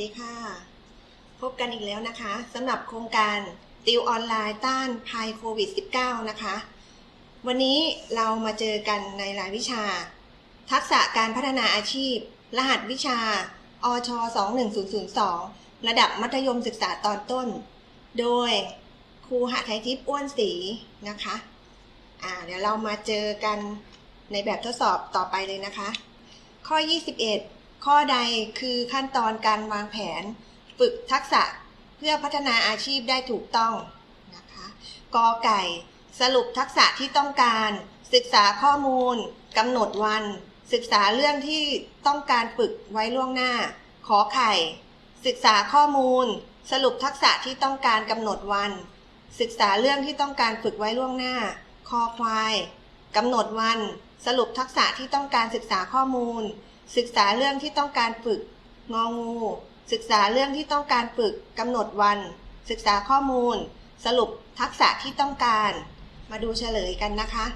ดีค่ะ พบกันอีกแล้วนะคะสำหรับโครงการติวออนไลน์ต้านภัยโควิด -19 นะคะ วันนี้เรามาเจอกันในรายวิชา ทักษะการพัฒนาอาชีพ รหัสวิชา อช 21002 ระดับมัธยมศึกษาตอนต้น โดยครูหะไทยทิพย์อ้วนศรีนะคะอ่าเดี๋ยวเรามาเจอกันในแบบทดสอบต่อไปเลยนะคะ ข้อ 21 ข้อใดคือขั้นตอนการวางแผน ฝึกทักษะเพื่อพัฒนาอาชีพได้ถูกต้องนะคะกอไก่สรุปทักษะที่ต้องการ ศึกษาข้อมูลกำหนดวัน ศึกษาเรื่องที่ต้องการฝึกไว้ล่วงหน้า ขอไข่ ศึกษาข้อมูล สรุปทักษะที่ต้องการกำหนดวัน ศึกษาเรื่องที่ต้องการฝึกไว้ล่วงหน้า คอควายกำหนดวัน สรุปทักษะที่ต้องการศึกษาข้อมูล ศึกษาเรื่องที่ต้องการฝึก งองู ศึกษาเรื่องที่ต้องการฝึกกำหนดวัน ศึกษาข้อมูล สรุปทักษะที่ต้องการ มาดูเฉลยกันนะคะ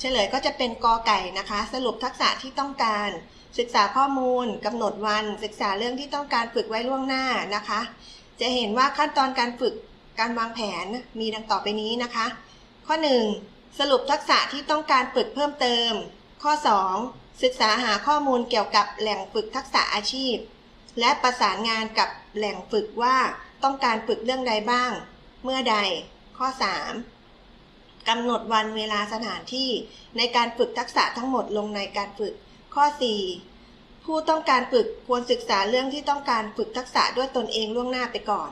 เฉลยก็จะเป็นกอไก่นะคะ สรุปทักษะที่ต้องการ ศึกษาข้อมูลกำหนดวัน ศึกษาเรื่องที่ต้องการฝึกไว้ล่วงหน้านะคะ จะเห็นว่าขั้นตอนการฝึกการวางแผนมีดังต่อไปนี้นะคะ ข้อ 1 สรุปทักษะที่ต้องการฝึกเพิ่มเติม ข้อ 2 ศึกษาหาข้อมูลเกี่ยวกับแหล่งฝึกทักษะอาชีพ และประสานงานกับแหล่งฝึกว่าต้องการฝึกเรื่องใดบ้าง เมื่อใด ข้อ 3กำหนดวันเวลาสถานที่ในการฝึกทักษะทั้งหมดลงในการฝึก ข้อ 4 ผู้ต้องการฝึกควรศึกษาเรื่องที่ต้องการฝึกทักษะด้วยตนเองล่วงหน้าไปก่อน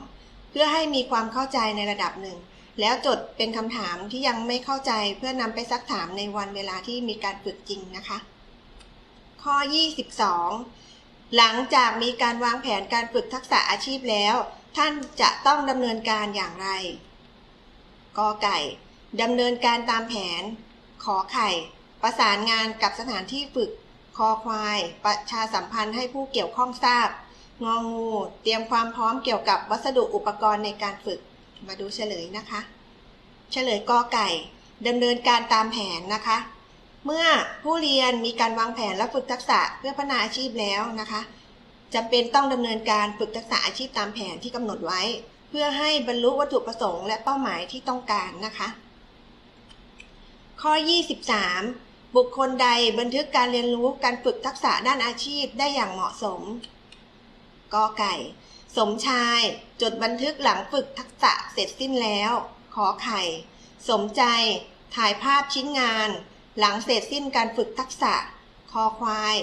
เพื่อให้มีความเข้าใจในระดับหนึ่ง แล้วจดเป็นคำถามที่ยังไม่เข้าใจเพื่อนำไปซักถามในวันเวลาที่มีการฝึกจริงนะคะ ข้อ 22 หลังจากมีการวางแผนการฝึกทักษะอาชีพแล้ว ท่านจะต้องดำเนินการอย่างไรกอไก่ดำเนินการตามแผน ขอไข่ ประสานงานกับสถานที่ฝึก คอควาย ประชาสัมพันธ์ให้ผู้เกี่ยวข้องทราบ งองู เตรียมความพร้อมเกี่ยวกับวัสดุอุปกรณ์ในการฝึก มาดูเฉลยนะคะ เฉลยกอไก่ดำเนินการตามแผนนะคะ เมื่อผู้เรียนมีการวางแผนและฝึกทักษะเพื่อพัฒนาอาชีพแล้วนะคะจำเป็นต้องดำเนินการฝึกทักษะอาชีพตามแผนที่กำหนดไว้ เพื่อให้บรรลุวัตถุประสงค์และเป้าหมายที่ต้องการนะคะ ข้อ 23 บุคคลใดบันทึกการเรียนรู้การฝึกทักษะด้านอาชีพได้อย่างเหมาะสมกอไก่ สมชาย จดบันทึกหลังฝึกทักษะเสร็จสิ้นแล้ว ขอไข่ สมใจ ถ่ายภาพชิ้นงาน หลังเสร็จสิ้นการฝึกทักษะ คอควาย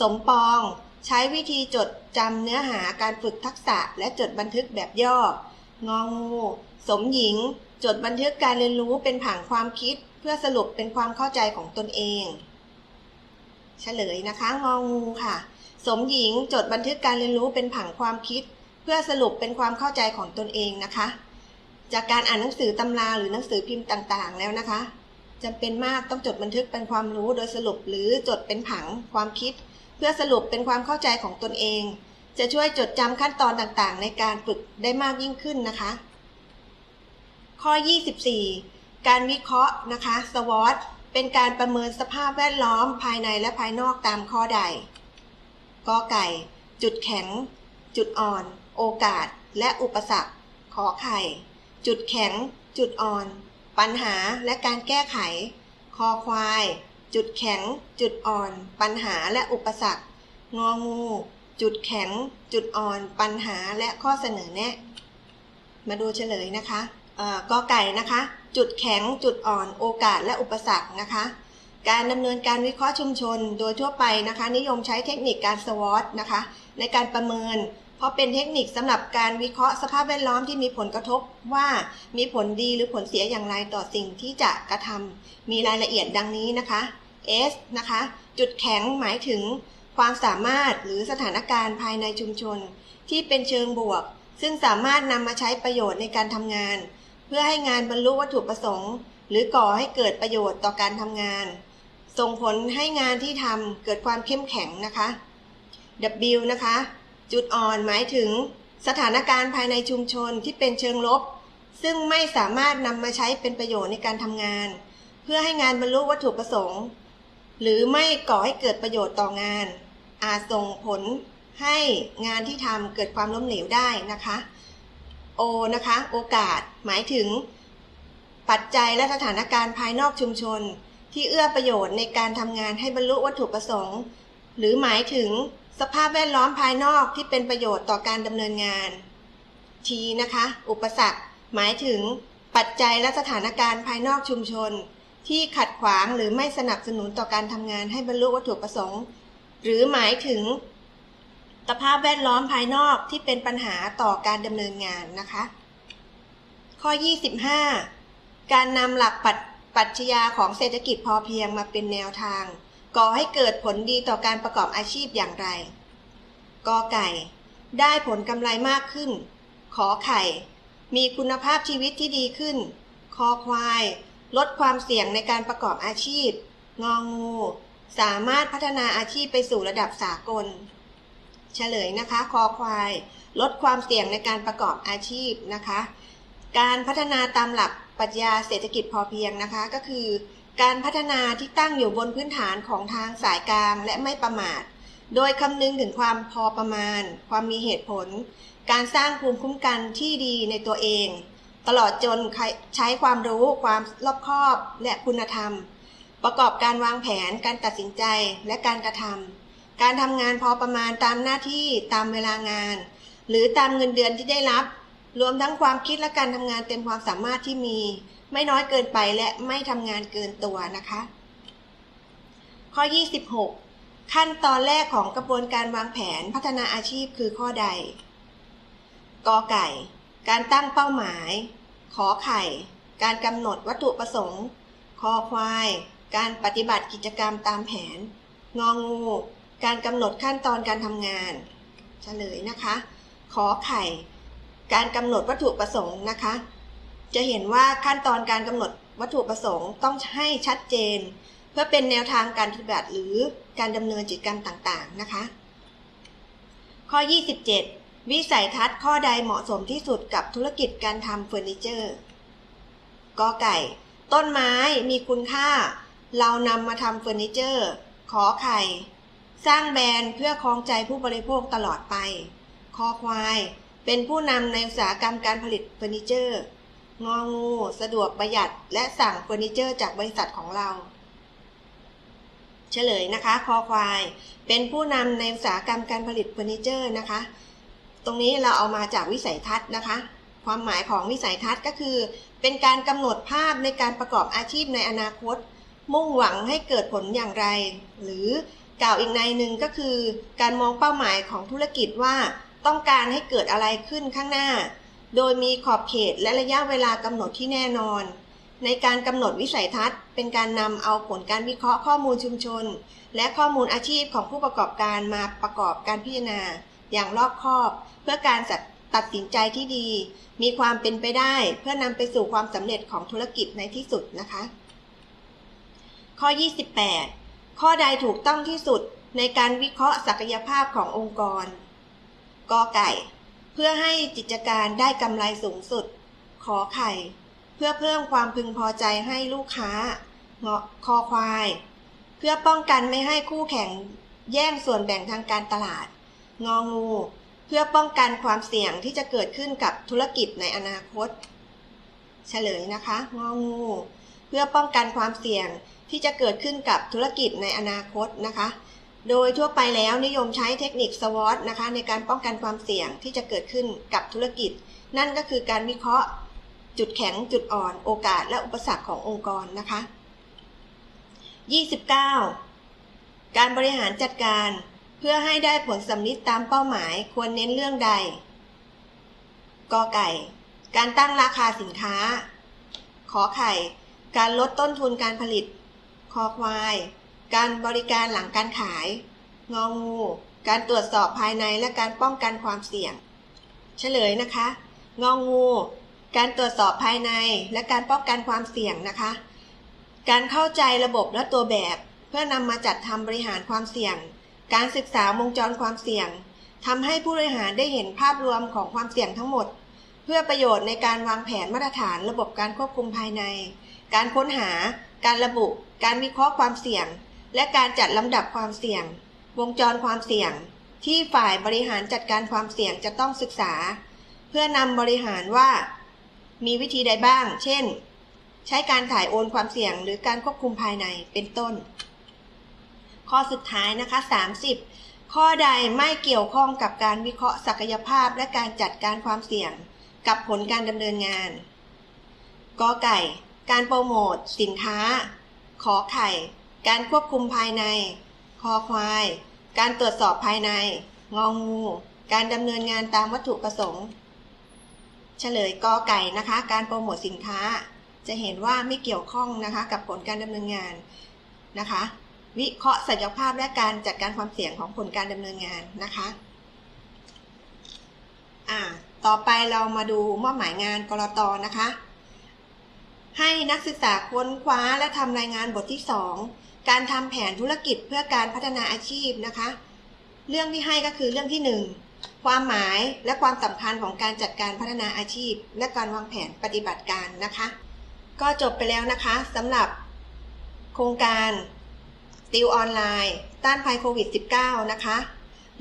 สมปอง ใช้วิธีจดจำเนื้อหาการฝึกทักษะและจดบันทึกแบบย่อ งองู สมหญิง จดบันทึกการเรียนรู้เป็นผังความคิด เพื่อสรุปเป็นความเข้าใจของตนเองเฉลยนะคะ งองูค่ะ สมหญิงจดบันทึกการเรียนรู้เป็นผังความคิด เพื่อสรุปเป็นความเข้าใจของตนเองนะคะ จากการอ่านหนังสือตำราหรือหนังสือพิมพ์ต่างๆ แล้วนะคะ จำเป็นมากต้องจดบันทึกเป็นความรู้โดยสรุปหรือจดเป็นผังความคิด เพื่อสรุปเป็นความเข้าใจของตนเอง จะช่วยจดจำขั้นตอนต่างๆ ในการฝึกได้มากยิ่งขึ้นนะคะ ข้อ 24 การวิเคราะห์นะคะ SWOT เป็นการประเมินสภาพแวดล้อมภายในและภายนอกตามข้อใดกอไก่ จุดแข็ง จุดอ่อน โอกาส และอุปสรรคขอไข่ จุดแข็ง จุดอ่อน ปัญหาและการแก้ไข คอควาย จุดแข็ง จุดอ่อน ปัญหาและอุปสรรค งองู จุดแข็ง จุดอ่อน ปัญหาและข้อเสนอแนะ มาดูเฉลยนะคะกอไก่นะคะ จุดแข็ง จุดอ่อน โอกาสและอุปสรรคนะคะ การดำเนินการวิเคราะห์ชุมชน โดยทั่วไปนะคะ นิยมใช้เทคนิคการ SWOT นะคะ ในการประเมิน เพราะเป็นเทคนิคสำหรับการวิเคราะห์สภาพแวดล้อมที่มีผลกระทบว่ามีผลดีหรือผลเสียอย่างไรต่อสิ่งที่จะกระทำมีรายละเอียดดังนี้นะคะ S นะคะ จุดแข็งหมายถึงความสามารถหรือสถานการณ์ภายในชุมชน ที่เป็นเชิงบวก ซึ่งสามารถนำมาใช้ประโยชน์ในการทำงาน เพื่อให้งานบรรลุวัตถุประสงค์ หรือก่อให้เกิดประโยชน์ต่อการทำงาน ส่งผลให้งานที่ทำเกิดความเข้มแข็งนะคะ W นะคะ จุดอ่อนหมายถึงสถานการณ์ภายในชุมชนที่เป็นเชิงลบ ซึ่งไม่สามารถนำมาใช้เป็นประโยชน์ในการทำงาน เพื่อให้งานบรรลุวัตถุประสงค์ หรือไม่ก่อให้เกิดประโยชน์ต่องาน อาจส่งผลให้งานที่ทำเกิดความล้มเหลวได้นะคะ O นะคะโอกาสหมายถึง ปัจจัยและสถานการณ์ภายนอกชุมชน ที่เอื้อประโยชน์ในการทำงานให้บรรลุวัตถุประสงค์ หรือหมายถึง สภาพแวดล้อมภายนอกที่เป็นประโยชน์ต่อการดำเนินงาน T นะคะ อุปสรรค หมายถึง ปัจจัยและสถานการณ์ภายนอกชุมชน ที่ขัดขวางหรือไม่สนับสนุนต่อการทำงานให้บรรลุวัตถุประสงค์ หรือหมายถึง สภาพแวดล้อมภายนอกที่เป็นปัญหาต่อการดำเนินงานนะคะ ข้อ 25 การนำหลักปัจปรัชญาของเศรษฐกิจพอเพียงมาเป็นแนวทาง ก่อให้เกิดผลดีต่อการประกอบอาชีพอย่างไร กอไก่ ได้ผลกำไรมากขึ้น ขอไข่ มีคุณภาพชีวิตที่ดีขึ้น คอควาย ลดความเสี่ยงในการประกอบอาชีพ งองู สามารถพัฒนาอาชีพไปสู่ระดับสากล เฉลยนะคะ คอควาย ลดความเสี่ยงในการประกอบอาชีพนะคะ การพัฒนาตามหลักปรัชญาเศรษฐกิจพอเพียงนะคะก็คือ การพัฒนาที่ตั้งอยู่บนพื้นฐานของทางสายกลางและไม่ประมาท โดยคำนึงถึงความพอประมาณ ความมีเหตุผล การสร้างภูมิคุ้มกันที่ดีในตัวเอง ตลอดจนใช้ความรู้ความรอบคอบและคุณธรรม ประกอบการวางแผน การตัดสินใจและการกระทำการทำงานพอประมาณตามหน้าที่ตามเวลางาน หรือตามเงินเดือนที่ได้รับ รวมทั้งความคิดและการทำงานเต็มความสามารถที่มี ไม่น้อยเกินไปและไม่ทำงานเกินตัวนะคะ ข้อ 26 ขั้นตอนแรกของกระบวนการวางแผนพัฒนาอาชีพคือข้อใดกอไก่ การตั้งเป้าหมาย ขอไข่ การกำหนดวัตถุประสงค์คอควาย การปฏิบัติกิจกรรมตามแผน งองู การกำหนดขั้นตอนการทำงานเฉลยนะคะ ขอไข่ การกำหนดวัตถุประสงค์นะคะ จะเห็นว่าขั้นตอนการกำหนดวัตถุประสงค์ต้องให้ชัดเจน เพื่อเป็นแนวทางการปฏิบัติหรือการดำเนินกิจกรรมต่างๆนะคะ ข้อ 27 วิสัยทัศน์ข้อใดเหมาะสมที่สุดกับธุรกิจการทำเฟอร์นิเจอร์กอไก่ ต้นไม้มีคุณค่า เรานำมาทำเฟอร์นิเจอร์ ขอไข่ สร้างแบรนด์เพื่อคล้องใจผู้บริโภคตลอดไป คอควาย เป็นผู้นำในอุตสาหกรรมการผลิตเฟอร์นิเจอร์ งองูสะดวกประหยัดและสั่งเฟอร์นิเจอร์จากบริษัทของเรา เฉลยนะคะ คอควาย เป็นผู้นำในอุตสาหกรรมการผลิตเฟอร์นิเจอร์นะคะ ตรงนี้เราเอามาจากวิสัยทัศน์นะคะ ความหมายของวิสัยทัศน์ก็คือ เป็นการกำหนดภาพในการประกอบอาชีพในอนาคต มุ่งหวังให้เกิดผลอย่างไร หรือกล่าวอีกในหนึ่งก็คือ การมองเป้าหมายของธุรกิจว่าต้องการให้เกิดอะไรขึ้นข้างหน้า โดยมีขอบเขตและระยะเวลากำหนดที่แน่นอน ในการกำหนดวิสัยทัศน์ เป็นการนำเอาผลการวิเคราะห์ข้อมูลชุมชน และข้อมูลอาชีพของผู้ประกอบการมาประกอบการพิจารณา อย่างรอบคอบ เพื่อการตัดสินใจที่ดี มีความเป็นไปได้เพื่อนำไปสู่ความสำเร็จของธุรกิจในที่สุดนะคะ ข้อ 28 ข้อใดถูกต้องที่สุดในการวิเคราะห์ศักยภาพขององค์กรกอไก่ เพื่อให้กิจการได้กำไรสูงสุด ขอไข่ เพื่อเพิ่มความพึงพอใจให้ลูกค้าเงาะคอควาย เพื่อป้องกันไม่ให้คู่แข่งแย่งส่วนแบ่งทางการตลาด งองู เพื่อป้องกันความเสี่ยงที่จะเกิดขึ้นกับธุรกิจในอนาคต เฉลยนะคะ งองู เพื่อป้องกันความเสี่ยงที่จะเกิดขึ้นกับธุรกิจในอนาคตนะคะ โดยทั่วไปแล้วนิยมใช้เทคนิค SWOT นะคะในการป้องกันความเสี่ยงที่จะเกิดขึ้นกับธุรกิจ นั่นก็คือการวิเคราะห์ จุดแข็ง จุดอ่อน โอกาส และอุปสรรคขององค์กรนะคะ 29 การบริหารจัดการ เพื่อให้ได้ผลสำลิดตามเป้าหมายควรเน้นเรื่องใดกอไก่ การตั้งราคาสินค้า ขอไข่ การลดต้นทุนการผลิต คอควาย การบริการหลังการขาย งองู การตรวจสอบภายในและการป้องกันความเสี่ยง เฉลยนะคะ งองู การตรวจสอบภายในและการป้องกันความเสี่ยงนะคะ การเข้าใจระบบและตัวแบบ เพื่อนำมาจัดทำบริหารความเสี่ยง การศึกษาวงจรความเสี่ยงทำให้ผู้บริหารได้เห็นภาพรวมของความเสี่ยงทั้งหมด เพื่อประโยชน์ในการวางแผนมาตรฐานระบบการควบคุมภายใน การค้นหา การระบุ การวิเคราะห์ความเสี่ยง และการจัดลำดับความเสี่ยง วงจรความเสี่ยง ที่ฝ่ายบริหารจัดการความเสี่ยงจะต้องศึกษา เพื่อนำบริหารว่า มีวิธีใดบ้าง เช่น ใช้การถ่ายโอนความเสี่ยง หรือการควบคุมภายในเป็นต้น ข้อสุดท้ายนะคะ 30 ข้อใดไม่เกี่ยวข้องกับการวิเคราะห์ศักยภาพและการจัดการความเสี่ยง กับผลการดำเนินงานกอไก่ การโปรโมทสินค้า ขอไข่ การควบคุมภายใน คอควาย การตรวจสอบภายใน งองู การดำเนินงานตามวัตถุประสงค์ เฉลยกอไก่นะคะ การโปรโมทสินค้า จะเห็นว่าไม่เกี่ยวข้องนะคะกับผลการดำเนินงานนะคะ วิเคราะห์ศักยภาพและการจัดการความเสี่ยงของผลการดำเนินงานนะคะอ่าต่อไปเรามาดูมอบหมายงานกรตนะคะ ให้นักศึกษาค้นคว้าและทำรายงานบทที่ 2 การทำแผนธุรกิจเพื่อการพัฒนาอาชีพนะคะ เรื่องที่ให้ก็คือเรื่องที่ 1 ความหมายและความสำคัญของการจัดการพัฒนาอาชีพ และการวางแผนปฏิบัติการนะคะ ก็จบไปแล้วนะคะสำหรับ โครงการติวออนไลน์ ต้านภัยโควิด -19 นะคะ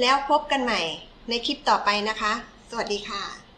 แล้วพบกันใหม่ในคลิปต่อไปนะคะ สวัสดีค่ะ